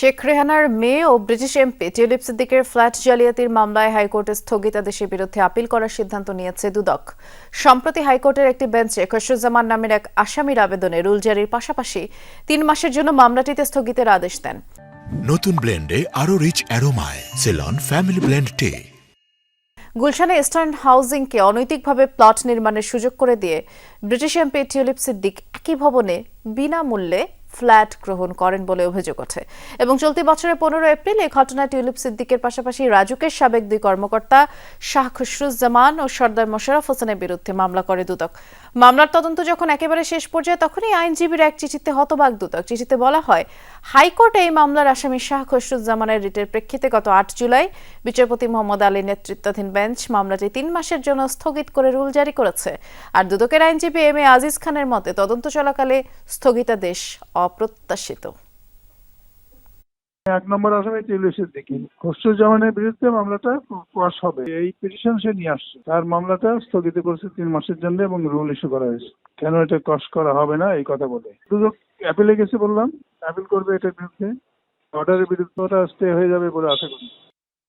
শেখ রেহানার মেয়ে ও ব্রিটিশ এমপি টিউলিপ সিদ্দিকের ফ্ল্যাট জালিয়াতির মামলায় হাইকোর্টে স্থগিতাদেশের বিরুদ্ধে আপিল করার সিদ্ধান্ত নিয়েছে দুদক। সম্প্রতি হাইকোর্টের একটি বেঞ্চে খসরুজ্জামান নামের এক আসামির আবেদনে রুল জারির পাশাপাশি তিন মাসের জন্য মামলাটিতে স্থগিতের আদেশ দেন। নতুন ব্লেন্ডে আরও রিচ অ্যারোমায় সেলন ফ্যামিলি ব্লেন্ড টে। গুলশানে ইস্টার্ন হাউজিংকে অনৈতিকভাবে প্লট নির্মাণের সুযোগ করে দিয়ে ব্রিটিশ এমপি টিউলিপ সিদ্দিক একই ভবনে বিনামূল্যে ফ্ল্যাট গ্রহণ করেন বলে অভিযোগ ওঠে। এবং চলতি বছরের পনেরো এপ্রিল এই ঘটনায় টিউলিপ সিদ্দিকের পাশাপাশি রাজুকের সাবেক দুই কর্মকর্তা শাহ খুসরুজ্জামান ও সর্দার মোশাররফ হোসেনের বিরুদ্ধে মামলা করে দুদক। মামলার তদন্ত যখন একেবারে শেষ পর্যায়ে, তখনই আইনজীবীর এক চিঠিতে হতবাক দুদক। চিঠিতে বলা হয়, হাইকোর্টে এই মামলার আসামি শাহ খসরুজ্জামানের রিটের প্রেক্ষিতে গত আট জুলাই বিচারপতি মোহাম্মদ আলী নেতৃত্বাধীন বেঞ্চ মামলাটি তিন মাসের জন্য স্থগিত করে রুল জারি করেছে। আর দুদকের আইনজীবী এম এ আজিজ খানের মতে, তদন্ত চলাকালে স্থগিতাদেশ অপ্রত্যাশিত। এক নম্বর আসামি তেলুসের দিকে খসরু খসরুজ্জামানের বিরুদ্ধে মামলাটা পাস হবে। এই পিটিশন সে নিয়ে আসছে। তার মামলাটা স্থগিত করেছে তিন মাসের জন্য এবং রুল ইস্যু করা হয়েছে। কেন এটা কস করা হবে না? এই কথা বলে। দুদক অ্যাপিলে গেছে বললাম। অ্যাপিল করবে এটার বিরুদ্ধে। অর্ডারের বিরুদ্ধে ওটা স্টে হয়ে যাবে বলে আশা করি।